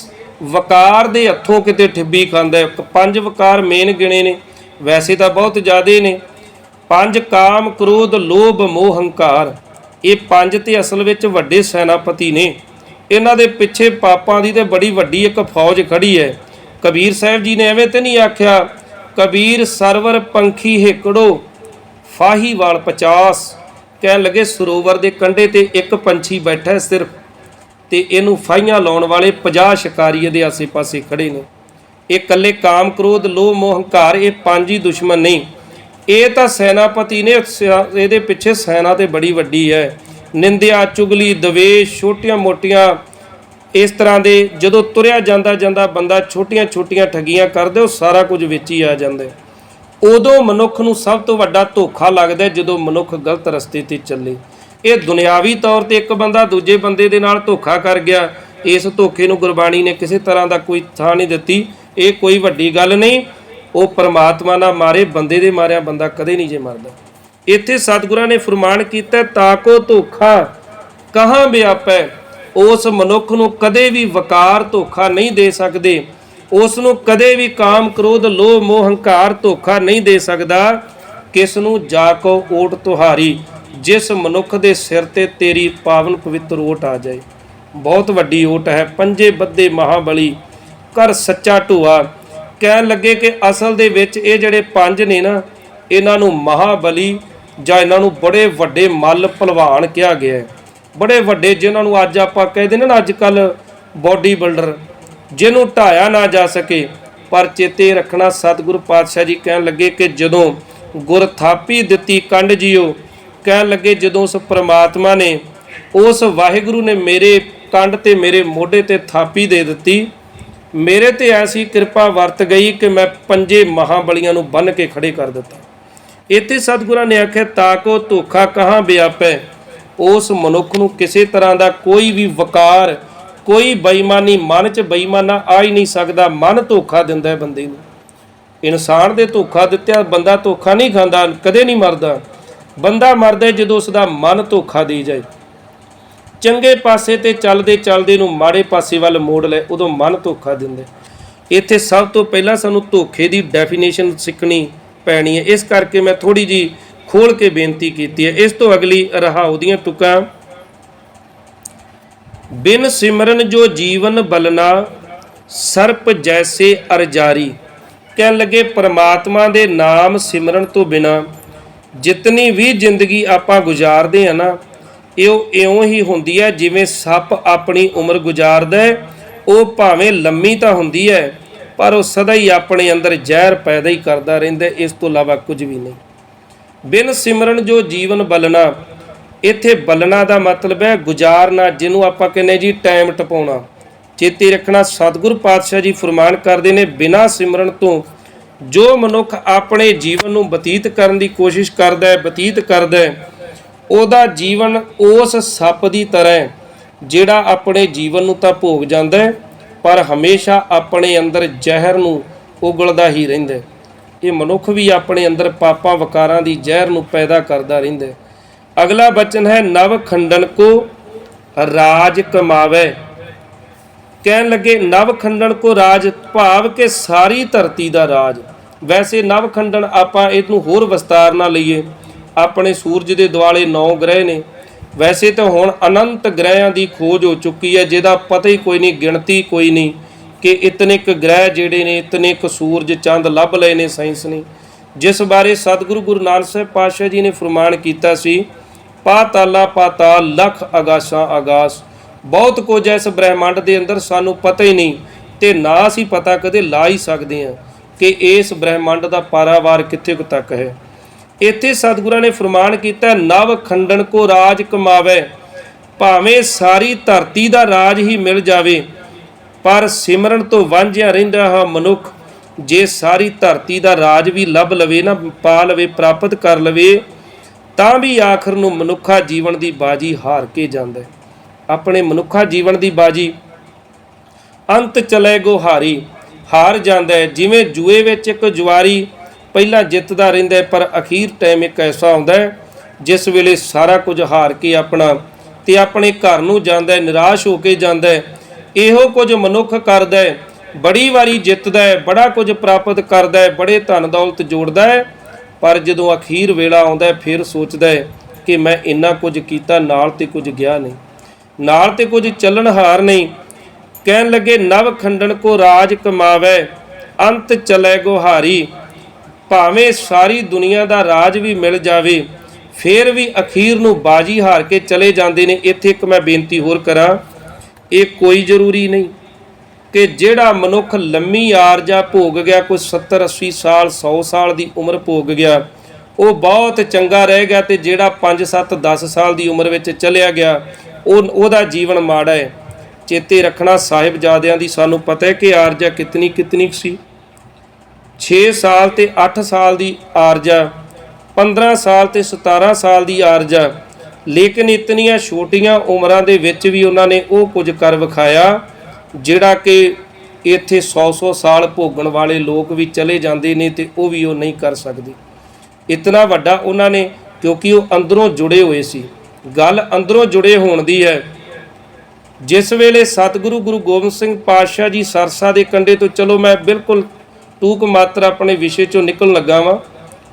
ਵਕਾਰ ਦੇ ਹੱਥੋਂ ਕਿਤੇ ਠਿੱਬੀ ਖਾਂਦਾ ਹੈ ਪੰਜ ਵਕਾਰ ਮੇਨ ਗਿਣੇ ਨੇ, ਵੈਸੇ ਤਾਂ ਬਹੁਤ ਜ਼ਿਆਦੇ ਨੇ। ਪੰਜ ਕਾਮ, ਕ੍ਰੋਧ, ਲੋਭ, ਮੋਹ, ਹੰਕਾਰ, ਇਹ ਪੰਜ ਤੇ ਅਸਲ ਵਿੱਚ ਵੱਡੇ ਸੈਨਾਪਤੀ ਨੇ। ਇਹਨਾਂ ਦੇ ਪਿੱਛੇ ਪਾਪਾਂ ਦੀ ਤੇ ਬੜੀ ਵੱਡੀ ਇੱਕ ਫੌਜ ਖੜੀ ਹੈ। ਕਬੀਰ ਸਾਹਿਬ ਜੀ ਨੇ ਐਵੇਂ ਤੇ ਨਹੀਂ ਆਖਿਆ ਕਬੀਰ ਸਰਵਰ ਪੰਖੀ ਹੇਕੜੋ, ਫਾਹੀ ਵਾਲ 50 ਕਹਿਣ ਲੱਗੇ ਸਰੋਵਰ ਦੇ ਕੰਢੇ ਤੇ ਇੱਕ ਪੰਛੀ ਬੈਠਾ ਹੈ ਸਿਰਫ ਤੇ ਇਹਨੂੰ ਫਾਹੀਆਂ ਲਾਉਣ ਵਾਲੇ 50 ਸ਼ਿਕਾਰੀ ਇਹਦੇ ਆਸੇ-ਪਾਸੇ ਖੜੇ ਨੇ। ਇਹ ਇਕੱਲੇ ਕਾਮ ਕ੍ਰੋਧ, ਲੋਭ, ਮੋਹ, ਹੰਕਾਰ, ਇਹ ਪੰਜ ਹੀ ਦੁਸ਼ਮਣ ਨਹੀਂ। ਇਹ ਤਾਂ ਸੈਨਾਪਤੀ ਨੇ, ਸਿਆ- ਇਹਦੇ ਪਿੱਛੇ ਸੈਨਾ ਤੇ ਬੜੀ ਵੱਡੀ ਹੈ। ਨਿੰਦਿਆ, ਚੁਗਲੀ, ਦਵੇਸ਼, ਛੋਟੀਆਂ-ਮੋਟੀਆਂ ਇਸ ਤਰ੍ਹਾਂ ਦੇ ਜਦੋਂ ਤੁਰਿਆ ਜਾਂਦਾ ਜਾਂਦਾ ਬੰਦਾ ਛੋਟੀਆਂ-ਛੋਟੀਆਂ ਠੱਗੀਆਂ ਕਰਦਾ, ਉਹ ਸਾਰਾ ਕੁਝ ਵਿੱਚ ਹੀ ਆ ਜਾਂਦਾ ਉਦੋਂ ਮਨੁੱਖ ਨੂੰ ਸਭ ਤੋਂ ਵੱਡਾ ਧੋਖਾ ਲੱਗਦਾ ਜਦੋਂ ਮਨੁੱਖ ਗਲਤ ਰਸਤੇ ਤੇ ਚੱਲੇ। ਇਹ ਦੁਨਿਆਵੀ ਤੌਰ ਤੇ ਇੱਕ ਬੰਦਾ ਦੂਜੇ ਬੰਦੇ ਦੇ ਨਾਲ ਧੋਖਾ ਕਰ ਗਿਆ। ਇਸ ਧੋਖੇ ਨੂੰ ਗੁਰਬਾਣੀ ਨੇ ਕਿਸੇ ਤਰ੍ਹਾਂ ਦਾ ਕੋਈ ਥਾਂ ਨਹੀਂ ਦਿੱਤੀ। ਇਹ ਕੋਈ ਵੱਡੀ ਗੱਲ ਨਹੀਂ। ਉਹ ਪਰਮਾਤਮਾ ਨਾਲ ਮਾਰੇ, ਬੰਦੇ ਦੇ ਮਾਰਿਆ ਬੰਦਾ ਕਦੇ ਨਹੀਂ ਜੇ ਮਰਦਾ। ਇੱਥੇ ਸਤਿਗੁਰਾਂ ਨੇ ਫਰਮਾਨ ਕੀਤਾ ਤਾਕੋ ਧੋਖਾ ਕਹਾਂ ਵਿਆਪੈ ਉਸ ਮਨੁੱਖ ਨੂੰ ਕਦੇ ਵੀ ਵਕਾਰ ਧੋਖਾ ਨਹੀਂ ਦੇ ਸਕਦੇ। ਉਸ ਨੂੰ ਕਦੇ ਵੀ ਕਾਮ ਕ੍ਰੋਧ, ਲੋਭ, ਮੋਹ, ਹੰਕਾਰ ਧੋਖਾ ਨਹੀਂ ਦੇ ਸਕਦਾ। ਕਿਸ ਨੂੰ ਜਾ ਕੋ ਓਟ ਤੁਹਾਰੀ, ਜਿਸ ਮਨੁੱਖ ਦੇ ਸਿਰ ਤੇ ਤੇਰੀ ਪਾਵਨ ਪਵਿੱਤਰ ਓਟ ਆ ਜਾਏ। ਬਹੁਤ ਵੱਡੀ ਓਟ ਹੈ, ਪੰਜੇ ਬੱਦੇ ਮਹਾਬਲੀ ਕਰ ਸੱਚਾ ਢੂਆ। ਕਹਿਣ ਲੱਗੇ ਕਿ ਅਸਲ ਦੇ ਵਿੱਚ ਇਹ ਜਿਹੜੇ ਪੰਜ ਨੇ ਨਾ, ਇਹਨਾਂ ਨੂੰ ਮਹਾਬਲੀ ਜਾਂ ਇਹਨਾਂ ਨੂੰ ਬੜੇ ਵੱਡੇ ਮੱਲ ਭਲਵਾਨ ਕਿਹਾ ਗਿਆ ਹੈ। ਬੜੇ ਵੱਡੇ ਜਿਨ੍ਹਾਂ ਨੂੰ ਅੱਜ ਆਪਾਂ ਕਹਿੰਦੇ ਨੇ ਨਾ ਅੱਜ ਕੱਲ ਬਾਡੀ ਬਿਲਡਰ ਜਿਹਨੂੰ ਢਾਇਆ ਨਾ ਜਾ ਸਕੇ, ਪਰ ਚੇਤੇ ਰੱਖਣਾ ਸਤਿਗੁਰੂ ਪਾਤਸ਼ਾਹ ਜੀ ਕਹਿਣ ਲੱਗੇ ਕਿ ਜਦੋਂ ਗੁਰ ਥਾਪੀ ਦਿੱਤੀ ਕੰਡ ਜਿਓ, ਕਹਿਣ ਲੱਗੇ ਜਦੋਂ ਉਸ ਪ੍ਰਮਾਤਮਾ ਨੇ ਉਸ ਵਾਹਿਗੁਰੂ ਨੇ ਮੇਰੇ ਕੰਡ ਤੇ ਮੇਰੇ ਮੋਢੇ ਤੇ ਥਾਪੀ ਦੇ ਦਿੱਤੀ, ਮੇਰੇ ਤੇ ਐਸੀ ਕਿਰਪਾ ਵਰਤ ਗਈ ਕਿ ਮੈਂ ਪੰਜੇ ਮਹਾਬਲੀਆਂ ਨੂੰ ਬੰਨ ਕੇ ਖੜੇ ਕਰ ਦਿੱਤਾ। ਇੱਥੇ ਸਤਿਗੁਰਾਂ ਨੇ ਆਖਿਆ ਤਾਕੋ ਧੋਖਾ ਕਹਾਂ ਵਿਆਪੈ ਉਸ ਮਨੁੱਖ ਨੂੰ ਕਿਸੇ ਤਰ੍ਹਾਂ ਦਾ ਕੋਈ ਵੀ ਵਕਾਰ, ਕੋਈ ਬੇਈਮਾਨੀ, ਮਨ 'ਚ ਬੇਈਮਾਨਾ ਆ ਹੀ ਨਹੀਂ ਸਕਦਾ। ਮਨ ਧੋਖਾ ਦਿੰਦਾ ਹੈ ਬੰਦੇ ਨੂੰ। ਇਨਸਾਨ ਦੇ ਧੋਖਾ ਦਿੱਤਿਆ ਬੰਦਾ ਧੋਖਾ ਨਹੀਂ ਖਾਂਦਾ, ਕਦੇ ਨਹੀਂ ਮਰਦਾ। ਬੰਦਾ ਮਰਦਾ ਜਦੋਂ ਉਸ ਦਾ ਮਨ ਧੋਖਾ ਦੇ ਜਾਏ। ਚੰਗੇ ਪਾਸੇ ਤੇ ਚੱਲਦੇ ਚੱਲਦੇ ਨੂੰ ਮਾੜੇ ਪਾਸੇ ਵੱਲ ਮੋੜ ਲੈ, ਉਦੋਂ ਮਨ ਧੋਖਾ ਦਿੰਦਾ ਇੱਥੇ ਸਭ ਤੋਂ ਪਹਿਲਾਂ ਸਾਨੂੰ ਧੋਖੇ ਦੀ ਡੈਫੀਨੇਸ਼ਨ ਸਿੱਖਣੀ ਪੈਣੀ ਹੈ। ਇਸ ਕਰਕੇ ਮੈਂ ਥੋੜੀ ਜੀ ਖੋਲ ਕੇ ਬੇਨਤੀ ਕੀਤੀ ਹੈ। ਇਸ ਤੋਂ ਅਗਲੀ ਰਹਾਉ ਦੀਆਂ ਤੁਕਾਂ ਬਿਨ ਸਿਮਰਨ ਜੋ ਜੀਵਨ ਬਲਨਾ, ਸਰਪ ਜੈਸੇ ਅਰਜਾਰੀ। ਕਹਿਣ ਲੱਗੇ, ਪ੍ਰਮਾਤਮਾ ਦੇ ਨਾਮ ਸਿਮਰਨ ਤੋਂ ਬਿਨਾ ਜਿਤਨੀ ਵੀ ਜ਼ਿੰਦਗੀ ਆਪਾਂ ਗੁਜ਼ਾਰਦੇ ਆ ਨਾ ਇਹ ਇਉਂ ਹੀ ਹੁੰਦੀ ਹੈ, ਜਿਵੇਂ ਸੱਪ ਆਪਣੀ ਉਮਰ ਗੁਜ਼ਾਰਦਾ ਹੈ, ਉਹ ਭਾਵੇਂ ਲੰਮੀ ਤਾਂ ਹੁੰਦੀ ਹੈ, ਪਰ ਉਹ ਸਦਾ ਹੀ ਆਪਣੇ ਅੰਦਰ ਜ਼ਹਿਰ ਪੈਦਾ ਹੀ ਕਰਦਾ ਰਹਿੰਦਾ ਇਸ ਤੋਂ ਇਲਾਵਾ ਕੁਝ ਵੀ ਨਹੀਂ। ਬਿਨ ਸਿਮਰਨ ਜੋ ਜੀਵਨ ਬਲਣਾ, ਇੱਥੇ ਬਲਣਾ ਦਾ ਮਤਲਬ ਹੈ ਗੁਜ਼ਾਰਨਾ, ਜਿਹਨੂੰ ਆਪਾਂ ਕਹਿੰਦੇ ਜੀ ਟਾਈਮ ਟਪਾਉਣਾ। ਚੇਤੇ ਰੱਖਣਾ, ਸਤਿਗੁਰ ਪਾਤਸ਼ਾਹ ਜੀ ਫਰਮਾਨ ਕਰਦੇ ਨੇ, ਬਿਨਾ ਸਿਮਰਨ ਤੋਂ ਜੋ ਮਨੁੱਖ ਆਪਣੇ ਜੀਵਨ ਨੂੰ ਬਤੀਤ ਕਰਨ ਦੀ ਕੋਸ਼ਿਸ਼ ਕਰਦਾ ਹੈ, ਬਤੀਤ ਕਰਦਾ ਹੈ, ਉਹਦਾ ਜੀਵਨ ਉਸ ਸੱਪ ਦੀ ਤਰ੍ਹਾਂ ਹੈ, ਜਿਹੜਾ ਆਪਣੇ ਜੀਵਨ ਨੂੰ ਤਾਂ ਭੋਗ ਜਾਂਦਾ ਹੈ, ਪਰ ਹਮੇਸ਼ਾ ਆਪਣੇ ਅੰਦਰ ਜ਼ਹਿਰ ਨੂੰ ਉਗਲਦਾ ਹੀ ਰਹਿੰਦਾ ਹੈ। ਇਹ ਮਨੁੱਖ ਵੀ ਆਪਣੇ ਅੰਦਰ ਪਾਪਾਂ ਵਕਾਰਾਂ ਦੀ ਜ਼ਹਿਰ ਨੂੰ ਪੈਦਾ ਕਰਦਾ ਰਹਿੰਦਾ ਅਗਲਾ ਬਚਨ ਹੈ, ਨਵ ਖੰਡਨ ਕੋ ਰਾਜ ਕਮਾਵੇ। ਕਹਿਣ ਲੱਗੇ, ਨਵ ਖੰਡਨ ਕੋ ਰਾਜ ਭਾਵ ਕਿ ਸਾਰੀ ਧਰਤੀ ਦਾ ਰਾਜ। ਵੈਸੇ ਨਵ ਖੰਡਨ ਆਪਾਂ ਇਹਨੂੰ ਹੋਰ ਵਿਸਤਾਰ ਨਾਲ ਲਈਏ। ਆਪਣੇ ਸੂਰਜ ਦੇ ਦੁਆਲੇ 9 ਗ੍ਰਹਿ ਨੇ। ਵੈਸੇ ਤਾਂ ਹੁਣ ਅਨੰਤ ਗ੍ਰਹਿਆਂ ਦੀ ਖੋਜ ਹੋ ਚੁੱਕੀ ਹੈ, ਜਿਹਦਾ ਪਤਾ ਹੀ ਕੋਈ ਨਹੀਂ, ਗਿਣਤੀ ਕੋਈ ਨਹੀਂ। ਕਿ ਇਤਨੇ ਕੁ ਗ੍ਰਹਿ ਜਿਹੜੇ ਨੇ, ਇਤਨੇ ਕੁ ਸੂਰਜ ਚੰਦ ਲੱਭ ਲਏ ਨੇ ਸਾਇੰਸ ਨੇ। ਜਿਸ ਬਾਰੇ ਸਤਿਗੁਰੂ ਗੁਰੂ ਨਾਨਕ ਸਾਹਿਬ ਪਾਤਸ਼ਾਹ ਜੀ ਨੇ ਫਰਮਾਨ ਕੀਤਾ ਸੀ ਪਾਤਾਲਾ ਪਾਤਾਲ ਲਖ ਅਗਾਸਾਂ ਅਗਾਸ ਬਹੁਤ ਕੁਝ ਇਸ ਬ੍ਰਹਿਮੰਡ ਦੇ ਅੰਦਰ, ਸਾਨੂੰ ਪਤਾ ਹੀ ਨਹੀਂ ਤੇ ਨਾ ਅਸੀਂ ਪਤਾ ਕਦੇ ਲਾ ਹੀ ਸਕਦੇ ਹਾਂ ਕਿ ਇਸ ਬ੍ਰਹਿਮੰਡ ਦਾ ਪਾਰਾਵਾਰ ਕਿੱਥੇ ਕੁ ਤੱਕ ਹੈ। ਇੱਥੇ ਸਤਿਗੁਰਾਂ ਨੇ ਫਰਮਾਨ ਕੀਤਾ, ਨਵ ਖੰਡਨ ਕੋ ਰਾਜ ਕਮਾਵੇ, ਭਾਵੇਂ ਸਾਰੀ ਧਰਤੀ ਦਾ ਰਾਜ ਹੀ ਮਿਲ ਜਾਵੇ ਪਰ ਸਿਮਰਨ ਤੋਂ ਵਾਂਝਿਆ ਰਹਿੰਦਾ ਹੈ ਮਨੁੱਖ, ਜੇ ਸਾਰੀ ਧਰਤੀ ਦਾ ਰਾਜ ਵੀ ਲੱਭ ਲਵੇ ਨਾ, ਪਾ ਲਵੇ, ਪ੍ਰਾਪਤ ਕਰ ਲਵੇ, ਤਾਂ ਵੀ ਆਖਰ ਨੂੰ ਮਨੁੱਖਾ ਜੀਵਨ ਦੀ ਬਾਜੀ ਹਾਰ ਕੇ ਜਾਂਦਾ ਹੈ। ਆਪਣੇ ਮਨੁੱਖਾ ਜੀਵਨ ਦੀ ਬਾਜੀ ਅੰਤ ਚਲੇ ਗੋ ਹਾਰੀ ਹਾਰ ਜਾਂਦਾ ਹੈ। ਜਿਵੇਂ ਜੂਏ ਵਿੱਚ ਇੱਕ ਜੁਆਰੀ ਪਹਿਲਾਂ ਜਿੱਤਦਾ ਰਹਿੰਦਾ ਪਰ ਅਖੀਰ ਟਾਈਮ ਇੱਕ ਐਸਾ ਆਉਂਦਾ ਜਿਸ ਵੇਲੇ ਸਾਰਾ ਕੁਝ ਹਾਰ ਕੇ ਆਪਣਾ ਤੇ ਆਪਣੇ ਘਰ ਨੂੰ ਜਾਂਦਾ ਹੈ, ਨਿਰਾਸ਼ ਹੋ ਕੇ ਜਾਂਦਾ ਹੈ। ਇਹੋ ਕੁਝ ਮਨੁੱਖ ਕਰਦਾ ਹੈ, ਬੜੀ ਵਾਰੀ ਜਿੱਤਦਾ ਹੈ, ਬੜਾ ਕੁਝ ਪ੍ਰਾਪਤ ਕਰਦਾ ਹੈ, ਬੜੇ ਧਨ ਦੌਲਤ ਜੋੜਦਾ ਹੈ, ਪਰ ਜਦੋਂ ਅਖੀਰ ਵੇਲਾ ਆਉਂਦਾ ਹੈ, ਫਿਰ ਸੋਚਦਾ ਹੈ ਕਿ ਮੈਂ ਇੰਨਾ ਕੁਝ ਕੀਤਾ, ਨਾਲ ਤੇ ਕੁਝ ਗਿਆ ਨਹੀਂ। ਨਾਲ ਤੇ ਕੁਝ ਚੱਲਣ ਹਾਰ ਨਹੀਂ। ਕਹਿਣ ਲੱਗੇ, ਨਵ ਖੰਡਨ ਕੋ ਰਾਜ ਕਮਾਵੇ, ਅੰਤ ਚਲੇ ਗੁਹਾਰੀ ਭਾਵੇਂ ਸਾਰੀ ਦੁਨੀਆ ਦਾ ਰਾਜ ਵੀ ਮਿਲ ਜਾਵੇ, ਫੇਰ ਵੀ ਅਖੀਰ ਨੂੰ ਬਾਜੀ ਹਾਰ ਕੇ ਚਲੇ ਜਾਂਦੇ ਨੇ। ਇੱਥੇ ਇੱਕ ਮੈਂ ਬੇਨਤੀ ਹੋਰ ਕਰਾਂ ਇਹ ਕੋਈ ਜ਼ਰੂਰੀ ਨਹੀਂ ਕਿ ਜਿਹੜਾ ਮਨੁੱਖ ਲੰਮੀ ਆਰਜਾ ਭੋਗ ਗਿਆ, ਕੋਈ 70 80 ਸਾਲ 100 ਸਾਲ ਦੀ ਉਮਰ ਭੋਗ ਗਿਆ, ਉਹ ਬਹੁਤ ਚੰਗਾ ਰਹਿ ਗਿਆ ਤੇ ਜਿਹੜਾ 5 7 10 ਸਾਲ ਦੀ ਉਮਰ ਵਿੱਚ ਚਲਿਆ ਗਿਆ, ਉਹ, ਉਹਦਾ ਜੀਵਨ ਮਾੜਾ ਹੈ। ਚੇਤੇ ਰੱਖਣਾ ਸਾਹਿਬਜ਼ਾਦਿਆਂ ਦੀ ਸਾਨੂੰ ਪਤਾ ਹੈ ਕਿ ਆਰਜਾ ਕਿਤਨੀ ਕਿਤਨੀ ਕੁ ਸੀ। 6 ਸਾਲ ਤੇ 8 ਸਾਲ ਦੀ ਆਰਜਾ 15 ਸਾਲ ਤੇ 17 ਸਾਲ ਦੀ ਆਰਜਾ ਲੇਕਿਨ ਇਤਨੀਆਂ ਛੋਟੀਆਂ ਉਮਰਾਂ ਦੇ ਵਿੱਚ ਵੀ ਉਹਨਾਂ ਨੇ ਉਹ ਕੁਝ ਕਰ ਵਿਖਾਇਆ, ਜਿਹੜਾ ਕਿ ਇੱਥੇ 100-100 ਸਾਲ ਭੋਗਣ ਵਾਲੇ ਲੋਕ ਵੀ ਚਲੇ ਜਾਂਦੇ ਨੇ ਤੇ ਉਹ ਵੀ ਉਹ ਨਹੀਂ ਕਰ ਸਕਦੇ। ਇਤਨਾ ਵੱਡਾ ਉਹਨਾਂ ਨੇ, ਕਿਉਂਕਿ ਉਹ ਅੰਦਰੋਂ ਜੁੜੇ ਹੋਏ ਸੀ। ਗੱਲ ਅੰਦਰੋਂ ਜੁੜੇ ਹੋਣ ਦੀ ਹੈ। ਜਿਸ ਵੇਲੇ ਸਤਿਗੁਰੂ ਗੁਰੂ ਗੋਬਿੰਦ ਸਿੰਘ ਪਾਤਸ਼ਾਹ ਜੀ ਸਰਸਾ ਦੇ ਕੰਢੇ ਤੋਂ, ਚਲੋ ਮੈਂ ਬਿਲਕੁਲ ਟੂਕ ਮਾਤਰ ਆਪਣੇ ਵਿਸ਼ੇ ਚੋਂ ਨਿਕਲਣ ਲੱਗਾ ਵਾਂ।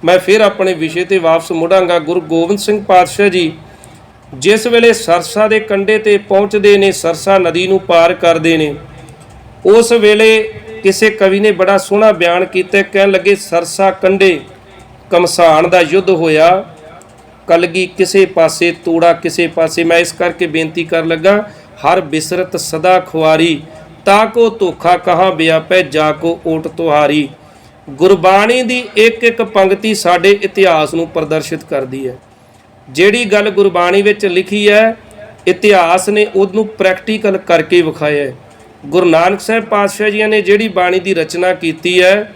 ਮੈਂ ਫਿਰ ਆਪਣੇ ਵਿਸ਼ੇ ਤੇ ਵਾਪਸ ਮੁੜਾਂਗਾ। ਗੁਰੂ ਗੋਬਿੰਦ ਸਿੰਘ ਪਾਤਸ਼ਾਹ ਜੀ ਜਿਸ ਵੇਲੇ ਸਰਸਾ ਦੇ ਕੰਢੇ ਤੇ ਪਹੁੰਚਦੇ ਨੇ, ਸਰਸਾ ਨਦੀ ਨੂੰ ਪਾਰ ਕਰਦੇ ਨੇ। ਉਸ ਵੇਲੇ ਕਿਸੇ ਕਵੀ ਨੇ ਬੜਾ ਸੋਹਣਾ ਬਿਆਨ ਕੀਤਾ। ਕਹਿਣ ਲੱਗੇ, ਸਰਸਾ ਕੰਢੇ ਕਮਸਾਨ ਦਾ ਯੁੱਧ ਹੋਇਆ। ਕਲਗੀ ਕਿਸੇ ਪਾਸੇ, ਤੋੜਾ ਕਿਸੇ ਪਾਸੇ। ਮੈਂ ਇਸ ਕਰਕੇ ਬੇਨਤੀ ਕਰਨ ਲੱਗਾ, ਹਰ ਬਿਸਰਤ ਸਦਾ ਖੁਆਰੀ। ਤਾ ਕੋ ਧੋਖਾ ਕਹਾ ਬਿਆਪੈ ਜਾ ਕੋ ਓਟ ਤੁਹਾਰੀ। ਗੁਰਬਾਣੀ ਦੀ ਇੱਕ ਇੱਕ ਪੰਕਤੀ ਸਾਡੇ ਇਤਿਹਾਸ ਨੂੰ ਪ੍ਰਦਰਸ਼ਿਤ ਕਰਦੀ ਹੈ। ਜਿਹੜੀ ਗੱਲ ਗੁਰਬਾਣੀ ਵਿੱਚ ਲਿਖੀ ਹੈ, ਇਤਿਹਾਸ ਨੇ ਉਹਨੂੰ ਪ੍ਰੈਕਟੀਕਲ ਕਰਕੇ ਵਿਖਾਇਆ ਹੈ। ਗੁਰੂ ਨਾਨਕ ਸਾਹਿਬ ਪਾਤਸ਼ਾਹ ਜੀਆਂ ਨੇ ਜਿਹੜੀ ਬਾਣੀ ਦੀ ਰਚਨਾ ਕੀਤੀ ਹੈ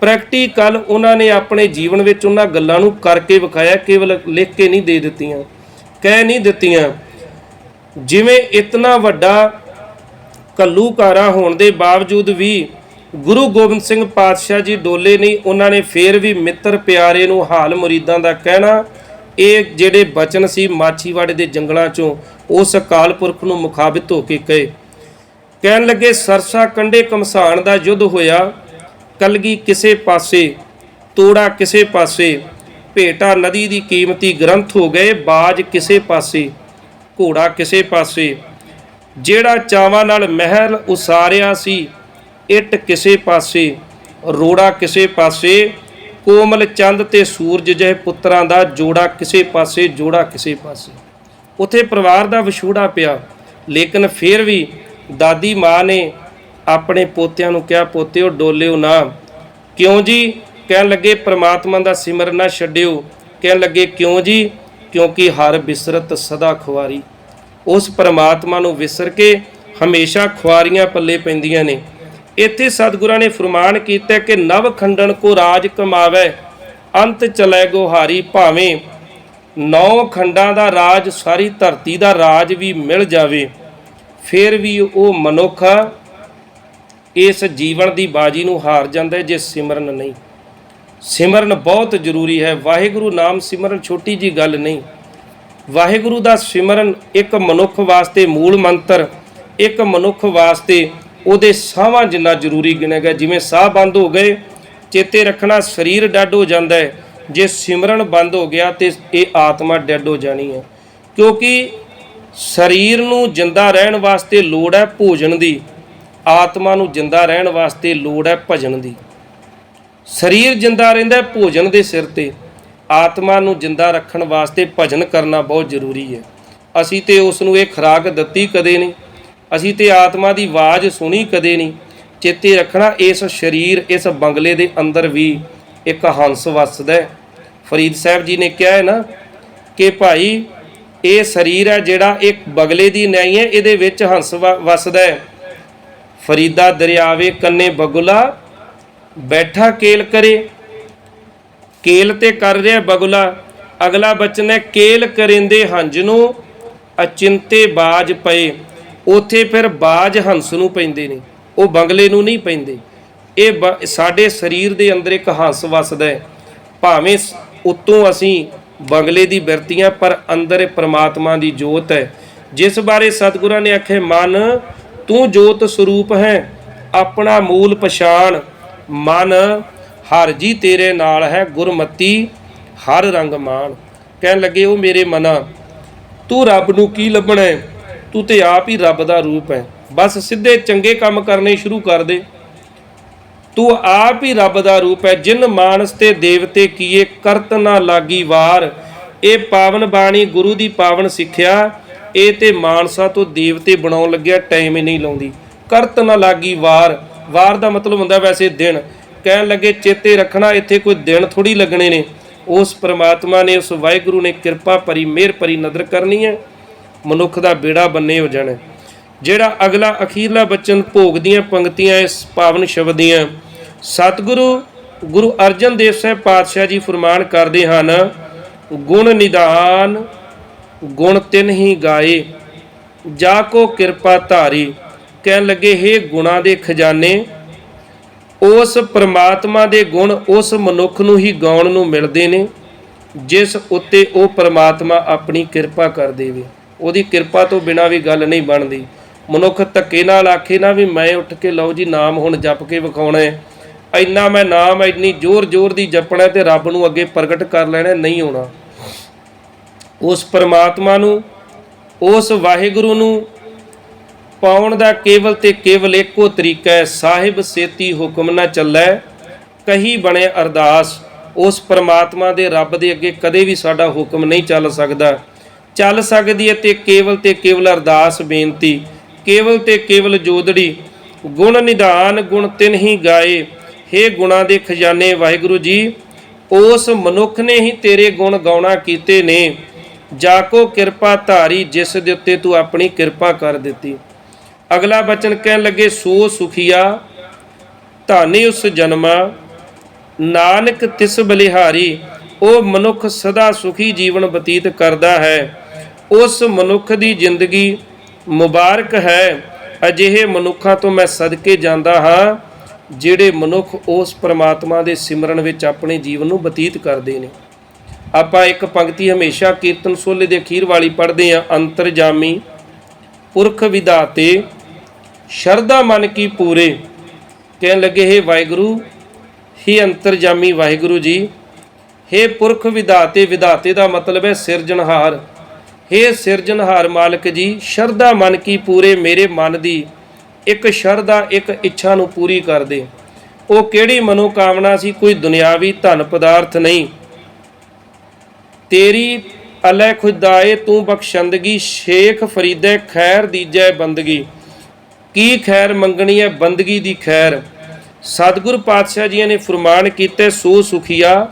ਪ੍ਰੈਕਟੀਕਲ ਉਹਨਾਂ ਨੇ ਆਪਣੇ ਜੀਵਨ ਵਿੱਚ ਉਹਨਾਂ ਗੱਲਾਂ ਨੂੰ ਕਰਕੇ ਵਿਖਾਇਆ, ਕੇਵਲ ਲਿਖ ਕੇ ਨਹੀਂ ਦੇ ਦਿੱਤੀਆਂ, ਕਹਿ ਨਹੀਂ ਦਿੱਤੀਆਂ। ਜਿਵੇਂ ਇਤਨਾ ਵੱਡਾ ਕੱਲੂਕਾਰਾ ਹੋਣ ਦੇ ਬਾਵਜੂਦ ਵੀ ਗੁਰੂ ਗੋਬਿੰਦ ਸਿੰਘ ਪਾਤਸ਼ਾਹ ਜੀ ਡੋਲੇ ਨਹੀਂ ਉਹਨਾਂ ਨੇ ਫੇਰ ਵੀ ਮਿੱਤਰ ਪਿਆਰੇ ਨੂੰ ਹਾਲ ਮੁਰੀਦਾਂ ਦਾ ਕਹਿਣਾ ਇਹ ਜਿਹੜੇ ਬਚਨ ਸੀ ਮਾਛੀਵਾੜੇ ਦੇ ਜੰਗਲਾਂ ਚੋਂ, ਉਸ ਅਕਾਲ ਪੁਰਖ ਨੂੰ ਮੁਖਾਬਿਤ ਹੋ ਕੇ ਕਹੇ ਕਹਿਣ ਲੱਗੇ, ਸਰਸਾ ਕੰਡੇ ਕਮਸਾਨ ਦਾ ਯੁੱਧ ਹੋਇਆ। ਕਲਗੀ ਕਿਸੇ ਪਾਸੇ, ਤੋੜਾ ਕਿਸੇ ਪਾਸੇ, ਭੇਟਾ ਨਦੀ ਦੀ ਕੀਮਤੀ ਗ੍ਰੰਥ ਹੋ ਗਏ, ਬਾਜ ਕਿਸੇ ਪਾਸੇ, ਘੋੜਾ ਕਿਸੇ ਪਾਸੇ। ਜਿਹੜਾ ਚਾਵਾਂ ਨਾਲ ਮਹਿਲ ਉਸਾਰਿਆ ਸੀ, ਇੱਟ ਕਿਸੇ ਪਾਸੇ, ਰੋੜਾ ਕਿਸੇ ਪਾਸੇ ਕੋਮਲ ਚੰਦ ਤੇ ਸੂਰਜ ਜਿਹੇ ਪੁੱਤਰਾਂ ਦਾ ਜੋੜਾ ਕਿਸੇ ਪਾਸੇ, ਜੋੜਾ ਕਿਸੇ ਪਾਸੇ। ਉਥੇ ਪਰਿਵਾਰ ਦਾ ਵਿਛੋੜਾ ਪਿਆ। ਲੇਕਿਨ ਫਿਰ ਵੀ ਦਾਦੀ ਮਾਂ ਨੇ ਆਪਣੇ ਪੋਤਿਆਂ ਨੂੰ ਕਿਹਾ, ਪੋਤਿਓ, ਡੋਲਿਓ ਨਾ। ਕਿਉਂ ਜੀ? ਕਹਿਣ ਲੱਗੇ, ਪ੍ਰਮਾਤਮਾ ਦਾ ਸਿਮਰਨ ਨਾ ਛੱਡਿਓ। ਕਹਿਣ ਲੱਗੇ, ਕਿਉਂ ਜੀ? ਕਿਉਂਕਿ ਹਰ ਬਿਸਰਤ ਸਦਾ ਖੁਆਰੀ। ਉਸ ਪ੍ਰਮਾਤਮਾ ਨੂੰ ਵਿਸਰ ਕੇ ਹਮੇਸ਼ਾ ਖੁਆਰੀਆਂ ਪੱਲੇ ਪੈਂਦੀਆਂ ਨੇ। ਇੱਥੇ ਸਤਿਗੁਰਾਂ ਨੇ ਫਰਮਾਨ ਕੀਤਾ ਕਿ ਨਵ ਖੰਡਨ ਕੋ ਰਾਜ ਕਮਾਵੇ, ਅੰਤ ਚਲੇ ਗੋਹਾਰੀ ਭਾਵੇਂ। ਨੌ ਖੰਡਾਂ ਦਾ ਰਾਜ, ਸਾਰੀ ਧਰਤੀ ਦਾ ਰਾਜ ਵੀ ਮਿਲ ਜਾਵੇ, ਫਿਰ ਵੀ ਉਹ ਮਨੁੱਖ ਇਸ ਜੀਵਨ ਦੀ ਬਾਜੀ ਨੂੰ ਹਾਰ ਜਾਂਦਾ ਜੇ ਸਿਮਰਨ ਨਹੀਂ। ਸਿਮਰਨ ਬਹੁਤ ਜ਼ਰੂਰੀ ਹੈ। ਵਾਹਿਗੁਰੂ ਨਾਮ ਸਿਮਰਨ ਛੋਟੀ ਜੀ ਗੱਲ ਨਹੀਂ। ਵਾਹਿਗੁਰੂ ਦਾ ਸਿਮਰਨ ਇੱਕ ਮਨੁੱਖ ਵਾਸਤੇ ਮੂਲ ਮੰਤਰ, ਇੱਕ ਮਨੁੱਖ ਵਾਸਤੇ ਉਹਦੇ ਸਾਹਾਂ ਜਿੰਨਾ ਜ਼ਰੂਰੀ ਗਿਣਿਆ ਗਿਆ ਜਿਵੇਂ ਸਾਹ ਬੰਦ ਹੋ ਗਏ, ਚੇਤੇ ਰੱਖਣਾ ਸਰੀਰ ਡੱਡ ਹੋ ਜਾਂਦਾ ਹੈ। ਜੇ ਸਿਮਰਨ ਬੰਦ ਹੋ ਗਿਆ ਤੇ ਇਹ ਆਤਮਾ ਡੈਡ ਹੋ ਜਾਣੀ ਹੈ। ਕਿਉਂਕਿ ਸਰੀਰ ਨੂੰ ਜਿੰਦਾ ਰਹਿਣ ਵਾਸਤੇ ਲੋੜ ਹੈ ਭੋਜਨ ਦੀ। ਆਤਮਾ ਨੂੰ ਜਿੰਦਾ ਰਹਿਣ ਵਾਸਤੇ ਲੋੜ ਹੈ ਭਜਨ ਦੀ। ਸਰੀਰ ਜਿੰਦਾ ਰਹਿੰਦਾ ਭੋਜਨ ਦੇ ਸਿਰ ਤੇ। ਆਤਮਾ ਨੂੰ ਜਿੰਦਾ ਰੱਖਣ ਵਾਸਤੇ ਭਜਨ ਕਰਨਾ ਬਹੁਤ ਜ਼ਰੂਰੀ ਹੈ। ਅਸੀਂ ਤੇ ਉਸ ਨੂੰ ਇਹ ਖੁਰਾਕ ਦਿੱਤੀ ਕਦੇ ਨਹੀਂ। ਅਸੀਂ ਤੇ ਆਤਮਾ ਦੀ ਆਵਾਜ਼ ਸੁਣੀ ਕਦੇ ਨਹੀਂ। ਚੇਤੇ ਰੱਖਣਾ ਇਸ ਸਰੀਰ, ਇਸ ਬੰਗਲੇ ਦੇ ਅੰਦਰ ਵੀ ਇੱਕ ਹੰਸ ਵੱਸਦਾ ਹੈ। ਫਰੀਦ ਸਾਹਿਬ ਜੀ ਨੇ ਕਿਹਾ ਹੈ ਨਾ ਕਿ ਭਾਈ, ਇਹ ਸਰੀਰ ਹੈ ਜਿਹੜਾ ਇੱਕ ਬਗਲੇ ਦੀ ਨਹੀਂ ਹੈ, ਇਹਦੇ ਵਿੱਚ ਹੰਸ ਵ- ਵੱਸਦਾ ਹੈ। ਫਰੀਦਾ ਦਰਿਆਵੇ ਕੰਨੇ ਬਗੁਲਾ, ਬੈਠਾ ਕੇਲ ਕਰੇ। ਕੇਲ ਤੇ ਕਰ ਰਿਹਾ ਬਗੁਲਾ। ਅਗਲਾ ਬਚਨ ਹੈ, ਕੇਲ ਕਰਿੰਦੇ ਹੰਝ ਨੂੰ ਅਚਿੰਤੇ ਬਾਜ ਪਏ। ਉੱਥੇ ਫਿਰ ਬਾਜ ਹੰਸ ਨੂੰ ਪੈਂਦੇ ਨੇ, ਉਹ ਬੰਗਲੇ ਨੂੰ ਨਹੀਂ ਪੈਂਦੇ। ਇਹ ਬ- ਸਾਡੇ ਸਰੀਰ ਦੇ ਅੰਦਰ ਇੱਕ ਹੰਸ ਵੱਸਦਾ ਹੈ। ਭਾਵੇਂ ਸ- ਉੱਤੋਂ ਅਸੀਂ ਬੰਗਲੇ ਦੀ ਬਿਰਤੀਆਂ ਪਰ ਅੰਦਰ ਪ੍ਰਮਾਤਮਾ ਦੀ ਜੋਤ ਹੈ। ਜਿਸ ਬਾਰੇ ਸਤਿਗੁਰਾਂ ਨੇ ਆਖੇ ਮਨ, ਤੂੰ ਜੋਤ ਸਰੂਪ ਹੈ, ਆਪਣਾ ਮੂਲ ਪਛਾਣ। ਮਨ, ਹਰ ਜੀ ਤੇਰੇ ਨਾਲ ਹੈ, ਗੁਰਮਤੀ, ਹਰ ਰੰਗ ਮਾਨ ਕਹਿਣ ਲੱਗੇ, ਉਹ ਮੇਰੇ ਮਨਾ, ਤੂੰ ਰੱਬ ਨੂੰ ਕੀ ਲੱਭਣਾ ਹੈ? ਤੂੰ ਤੇ ਆਪ ਹੀ ਰੱਬ ਦਾ ਰੂਪ ਹੈ। ਬਸ ਸਿੱਧੇ ਚੰਗੇ ਕੰਮ ਕਰਨੇ ਸ਼ੁਰੂ ਕਰ ਦੇ। ਤੂੰ ਆਪ ਹੀ ਰੱਬ ਦਾ ਰੂਪ ਹੈ। ਜਿਨ ਮਾਨਸ ਤੇ ਦੇਵਤੇ ਕੀਏ ਕਰਤ ਨਾ ਲਾਗੀ ਵਾਰ। ਇਹ ਪਾਵਨ ਬਾਣੀ ਗੁਰੂ ਦੀ ਪਾਵਨ ਸਿੱਖਿਆ। ਇਹ ਤੇ ਮਾਨਸਾ ਤੋਂ ਦੇਵਤੇ ਬਣਾਉਣ ਲੱਗਿਆ, ਟਾਈਮ ਹੀ ਨਹੀਂ ਲਾਉਂਦੀ। ਕਰਤ ਨਾ ਲਾਗੀ ਵਾਰ। ਵਾਰ ਦਾ ਮਤਲਬ ਹੁੰਦਾ ਵੈਸੇ ਦਿਨ। ਕਹਿਣ ਲੱਗੇ, ਚੇਤੇ ਰੱਖਣਾ, ਇੱਥੇ ਕੋਈ ਦਿਨ ਥੋੜੀ ਲੱਗਣੇ ਨੇ। ਉਸ ਪ੍ਰਮਾਤਮਾ ਨੇ, ਉਸ ਵਾਹਿਗੁਰੂ ਨੇ ਕਿਰਪਾ ਭਰੀ, ਮਿਹਰ ਭਰੀ ਨਦਰ ਕਰਨੀ ਹੈ। ਮਨੁੱਖ ਦਾ ਬੇੜਾ ਬੰਨੇ ਹੋ ਜਾਣਾ। ਜਿਹੜਾ ਅਗਲਾ ਅਖੀਰਲਾ ਬਚਨ ਭੋਗ ਦੀਆਂ ਪੰਕਤੀਆਂ ਇਸ ਪਾਵਨ ਸ਼ਬਦ ਦੀਆਂ ਸਤਿਗੁਰੂ ਗੁਰੂ ਅਰਜਨ ਦੇਵ ਸਾਹਿਬ ਪਾਤਸ਼ਾਹ ਜੀ ਫਰਮਾਨ ਕਰਦੇ ਹਨ, ਗੁਣ ਨਿਦਾਨ, ਗੁਣ ਤਿਨ ਹੀ ਗਾਏ, ਜਾ ਕੋ ਕਿਰਪਾ ਧਾਰੀ, ਕਹਿਣ ਲੱਗੇ हे ਗੁਣਾ ਦੇ ਖਜ਼ਾਨੇ, ਉਸ ਪ੍ਰਮਾਤਮਾ ਦੇ ਗੁਣ ਉਸ ਮਨੁੱਖ ਨੂੰ ਹੀ ਗਾਉਣ ਨੂੰ ਮਿਲਦੇ ਨੇ, ਜਿਸ ਉੱਤੇ ਉਹ ਪ੍ਰਮਾਤਮਾ ਆਪਣੀ ਕਿਰਪਾ ਕਰ ਦੇਵੇ। ਉਹਦੀ ਕਿਰਪਾ ਤੋਂ ਬਿਨਾ ਵੀ ਗੱਲ ਨਹੀਂ ਬਣਦੀ। ਮਨੁੱਖ ਧੱਕੇ ਨਾਲ ਆਖੇ ਨਾ ਵੀ ਮੈਂ ਉੱਠ ਕੇ ਲਓ ਜੀ, ਨਾਮ ਹੁਣ ਜਪ ਕੇ ਵਿਖਾਉਣਾ ਹੈ। ਇੰਨਾ ਮੈਂ ਨਾਮ, ਇੰਨੀ ਜ਼ੋਰ ਜ਼ੋਰ ਦੀ ਜਪਣਾ ਤੇ ਰੱਬ ਨੂੰ ਅੱਗੇ ਪ੍ਰਗਟ ਕਰ ਲੈਣਾ ਨਹੀਂ ਹੋਣਾ ਉਸ ਪਰਮਾਤਮਾ ਨੂੰ, ਉਸ ਵਾਹਿਗੁਰੂ ਨੂੰ ਪਾਉਣ ਦਾ ਕੇਵਲ ਤੇ ਕੇਵਲ ਇੱਕੋ ਤਰੀਕਾ ਹੈ, ਸਾਹਿਬ ਸੇਤੀ ਹੁਕਮ ਨਾ ਚੱਲੈ, ਕਹੀ ਬਣੇ ਅਰਦਾਸ। ਉਸ ਪਰਮਾਤਮਾ ਦੇ ਰੱਬ ਦੇ ਅੱਗੇ ਕਦੇ ਵੀ ਸਾਡਾ ਹੁਕਮ ਨਹੀਂ ਚੱਲ ਸਕਦਾ। ਚੱਲ ਸਕਦੀ ਹੈ ਤੇ ਕੇਵਲ ਤੇ ਕੇਵਲ ਅਰਦਾਸ ਬੇਨਤੀ, ਕੇਵਲ ਤੇ ਕੇਵਲ ਜੋਦੜੀ, ਗੁਣ ਨਿਧਾਨ, ਗੁਣ ਤਿਨ ਹੀ ਗਾਏ। ਹੇ ਗੁਣਾ ਦੇ ਖਜ਼ਾਨੇ ਵਾਹਿਗੁਰੂ ਜੀ, ਉਸ ਮਨੁੱਖ ਨੇ ਹੀ ਤੇਰੇ ਗੁਣ ਗਾਉਣਾ ਕੀਤੇ ਨੇ। ਜਾ ਕੋ ਕਿਰਪਾ ਧਾਰੀ ਜਿਸ ਦੇ ਉੱਤੇ ਤੂੰ ਆਪਣੀ ਕਿਰਪਾ ਕਰ ਦਿੱਤੀ। ਅਗਲਾ ਬਚਨ ਕਹਿਣ ਲੱਗੇ, ਸੋ ਸੁਖੀਆ, ਧਾਨੀ ਉਸ ਜਨਮਾ, ਨਾਨਕ ਤਿਸ ਬਲਿਹਾਰੀ ਉਹ ਮਨੁੱਖ ਸਦਾ ਸੁਖੀ ਜੀਵਨ ਬਤੀਤ ਕਰਦਾ ਹੈ। ਉਸ ਮਨੁੱਖ ਦੀ ਜ਼ਿੰਦਗੀ ਮੁਬਾਰਕ ਹੈ। ਅਜਿਹੇ ਮਨੁੱਖਾਂ ਤੋਂ ਮੈਂ ਸਦਕੇ ਜਾਂਦਾ ਹਾਂ, ਜਿਹੜੇ ਮਨੁੱਖ ਉਸ ਪ੍ਰਮਾਤਮਾ ਦੇ ਸਿਮਰਨ ਵਿੱਚ ਆਪਣੇ ਜੀਵਨ ਨੂੰ ਬਤੀਤ ਕਰਦੇ ਨੇ। ਆਪਾਂ ਇੱਕ ਪੰਕਤੀ ਹਮੇਸ਼ਾ ਕੀਰਤਨ ਸੋਲੇ ਦੇ ਅਖੀਰ ਵਾਲੀ ਪੜ੍ਹਦੇ ਆ ਅੰਤਰਜਾਮੀ, ਪੁਰਖ ਵਿਧਾਤੇ, ਸ਼ਰਧਾ ਮਨ ਕੀ ਪੂਰੇ। ਕਹਿਣ ਲੱਗੇ, ਹੈ ਵਾਹਿਗੁਰੂ, ਹੀ ਅੰਤਰਜਾਮੀ ਵਾਹਿਗੁਰੂ ਜੀ हे ਪੁਰਖ ਵਿਧਾਤੇ ਵਿਧਾਤੇ ਦਾ ਮਤਲਬ ਹੈ ਸਿਰਜਣਹਾਰ। हे ਸਿਰਜਣਹਾਰ ਮਾਲਕ ਜੀ, ਸ਼ਰਧਾ ਮਨ ਕੀ ਪੂਰੇ ਮੇਰੇ ਮਨ ਦੀ। ਇੱਕ ਸ਼ਰਧਾ, ਇੱਕ ਇੱਛਾ ਨੂੰ ਪੂਰੀ ਕਰ ਦੇ। ਉਹ ਕਿਹੜੀ ਮਨੋਕਾਮਨਾ ਸੀ, ਕੋਈ ਦੁਨਿਆਵੀ ਧਨ ਪਦਾਰਥ ਨਹੀਂ। ਤੇਰੀ ਅਲੈ ਖੁਦਾਏ, ਤੂੰ ਬਖਸ਼ੰਦਗੀ, ਸ਼ੇਖ ਫਰੀਦੇ, ਖੈਰ ਦੀਜੈ ਬੰਦਗੀ। ਕੀ ਖੈਰ ਮੰਗਣੀ ਹੈ, ਬੰਦਗੀ ਦੀ ਖੈਰ। ਸਤਿਗੁਰ ਪਾਤਸ਼ਾਹ ਜੀ ਨੇ ਫਰਮਾਨ ਕੀਤੇ, ਸੋ ਸੁਖੀਆ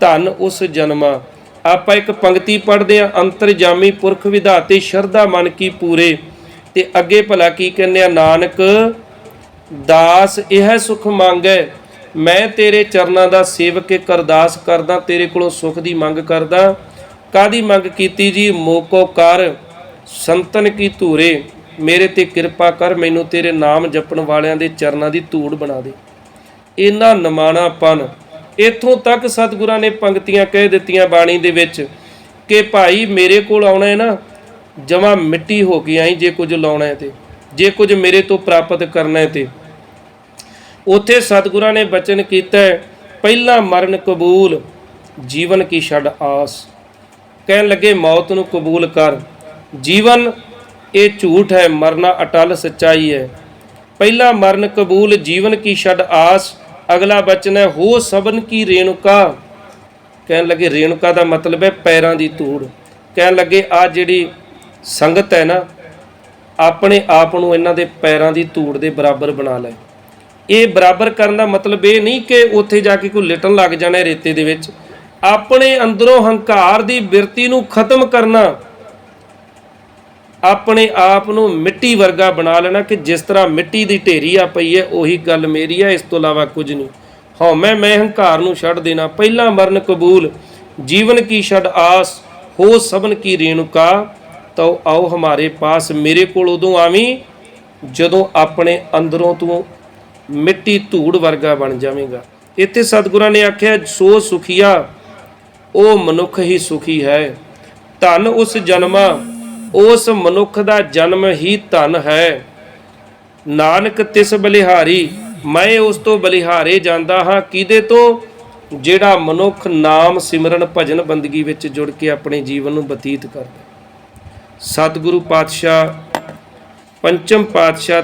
ਧਨ ਉਸ ਜਨਮਾ। ਆਪਾਂ ਇੱਕ ਪੰਕਤੀ ਪੜ੍ਹਦੇ ਆ ਅੰਤਰਜਾਮੀ ਪੁਰਖ ਵਿਧਾਤੇ ਸ਼ਰਧਾ ਮਨ ਕੀ ਪੂਰੇ। ਤੇ ਅੱਗੇ ਭਲਾ ਕੀ ਕਹਿੰਦੇ ਆ, ਨਾਨਕ, ਦਾਸ, ਇਹ ਸੁਖ ਮੰਗੈ। ਮੈਂ ਤੇਰੇ ਚਰਨਾਂ ਦਾ ਸੇਵਕ ਇੱਕ ਅਰਦਾਸ ਕਰਦਾ, ਤੇਰੇ ਕੋਲੋਂ ਸੁਖ ਦੀ ਮੰਗ ਕਰਦਾ। ਕਾਦੀ ਮੰਗ ਕੀਤੀ ਜੀ? ਮੋਕੋ ਕਰ, ਸੰਤਨ ਕੀ ਧੂਰੇ। ਮੇਰੇ ਤੇ ਕਿਰਪਾ ਕਰ, ਮੈਨੂੰ ਤੇਰੇ ਨਾਮ ਜਪਣ ਵਾਲਿਆਂ ਦੇ ਚਰਨਾਂ ਦੀ ਧੂੜ ਬਣਾ ਦੇ। ਇੰਨਾ ਨਮਾਣਾਪਨ ਇਥੋਂ ਤੱਕ ਸਤਿਗੁਰਾਂ ਨੇ ਪੰਕਤੀਆਂ ਕਹਿ ਦਿੱਤੀਆਂ ਬਾਣੀ ਦੇ ਵਿੱਚ ਕਿ ਭਾਈ ਮੇਰੇ ਕੋਲ ਆਉਣਾ ਹੈ ਨਾ ਜਮਾ ਮਿੱਟੀ ਹੋ ਕੇ ਆਈ ਜੇ ਕੁਝ ਲਾਉਣਾ ਹੈ ਤੇ, ਜੇ ਕੁਝ ਮੇਰੇ ਤੋਂ ਪ੍ਰਾਪਤ ਕਰਨਾ ਹੈ ਤੇ। ਉਥੇ ਸਤਿਗੁਰਾਂ ਨੇ ਬਚਨ ਕੀਤਾ ਪਹਿਲਾ ਮਰਨ ਕਬੂਲ, ਜੀਵਨ ਕੀ ਛੱਡ ਆਸ। ਕਹਿਣ ਲੱਗੇ, ਮੌਤ ਨੂੰ ਕਬੂਲ ਕਰ। ਜੀਵਨ, ਇਹ ਝੂਠ ਹੈ, ਮਰਨਾ ਅਟਲ ਸੱਚਾਈ ਹੈ। ਪਹਿਲਾ ਮਰਨ ਕਬੂਲ, ਜੀਵਨ ਕੀ ਛੱਡ ਆਸ। ਅਗਲਾ ਬਚਨ ਹੈ, ਹੋ ਸਭਨ ਕੀ ਰੇਣੁਕਾ? ਕਹਿਣ ਲੱਗੇ, ਰੇਣੁਕਾ ਦਾ ਮਤਲਬ ਹੈ ਪੈਰਾਂ ਦੀ ਧੂੜ। ਕਹਿਣ ਲੱਗੇ ਆ ਜਿਹੜੀ ਸੰਗਤ ਹੈ ਨਾ, ਆਪਣੇ ਆਪ ਨੂੰ ਇਹਨਾਂ ਦੇ ਪੈਰਾਂ ਦੀ ਧੂੜ ਦੇ ਬਰਾਬਰ ਬਣਾ ਲੈ। ਇਹ ਬਰਾਬਰ ਕਰਨ ਦਾ ਮਤਲਬ ਇਹ ਨਹੀਂ ਕਿ ਉੱਥੇ ਜਾ ਕੇ ਕੋਈ ਲਿਟਣ ਲੱਗ ਜਾਣਾ ਰੇਤੇ ਦੇ ਵਿੱਚ। ਆਪਣੇ ਅੰਦਰੋਂ ਹੰਕਾਰ ਦੀ ਬਿਰਤੀ ਨੂੰ ਖਤਮ ਕਰਨਾ ਆਪਣੇ ਆਪ ਨੂੰ ਮਿੱਟੀ ਵਰਗਾ ਬਣਾ ਲੈਣਾ ਕਿ ਜਿਸ ਤਰ੍ਹਾਂ ਮਿੱਟੀ ਦੀ ਢੇਰੀ ਆ ਪਈ ਹੈ, ਉਹੀ ਗੱਲ ਮੇਰੀ ਹੈ ਇਸ ਤੋਂ ਇਲਾਵਾ ਕੁਝ ਨਹੀਂ। ਹਉਮੈ ਮੈਂ ਹੰਕਾਰ ਨੂੰ ਛੱਡ ਦੇਣਾ। ਪਹਿਲਾ ਮਰਨ ਕਬੂਲ, ਜੀਵਨ ਕੀ ਛੱਡ ਆਸ, ਹੋ ਸਭਨ ਕੀ ਰੇਣੁਕਾ, ਤਉ ਆਓ ਹਮਾਰੇ ਪਾਸ, ਮੇਰੇ ਕੋਲ ਉਦੋਂ ਆਵੀਂ, ਜਦੋਂ ਆਪਣੇ ਅੰਦਰੋਂ ਤੂੰ ਮਿੱਟੀ ਧੂੜ ਵਰਗਾ ਬਣ ਜਾਵੇਂਗਾ। ਇੱਥੇ ਸਤਿਗੁਰਾਂ ਨੇ ਆਖਿਆ, ਸੋ ਸੁਖੀਆ, ਉਹ ਮਨੁੱਖ ਹੀ ਸੁਖੀ ਹੈ। ਧਨ ਉਸ ਜਨਮਾ ਉਸ ਮਨੁੱਖ ਦਾ ਜਨਮ ਹੀ ਧਨ ਹੈ। ਨਾਨਕ, ਤਿਸ ਬਲਿਹਾਰੀ, ਮੈਂ ਉਸ ਤੋਂ ਬਲਿਹਾਰੇ ਜਾਂਦਾ ਹਾਂ। ਕਿਹਦੇ ਤੋਂ? ਜਿਹੜਾ ਮਨੁੱਖ ਨਾਮ ਸਿਮਰਨ ਭਜਨ ਬੰਦਗੀ ਵਿੱਚ ਜੁੜ ਕੇ ਆਪਣੇ ਜੀਵਨ ਨੂੰ ਬਤੀਤ ਕਰਦਾ ਸਤਿਗੁਰੂ ਪਾਤਸ਼ਾਹ, ਪੰਚਮ ਪਾਤਸ਼ਾਹ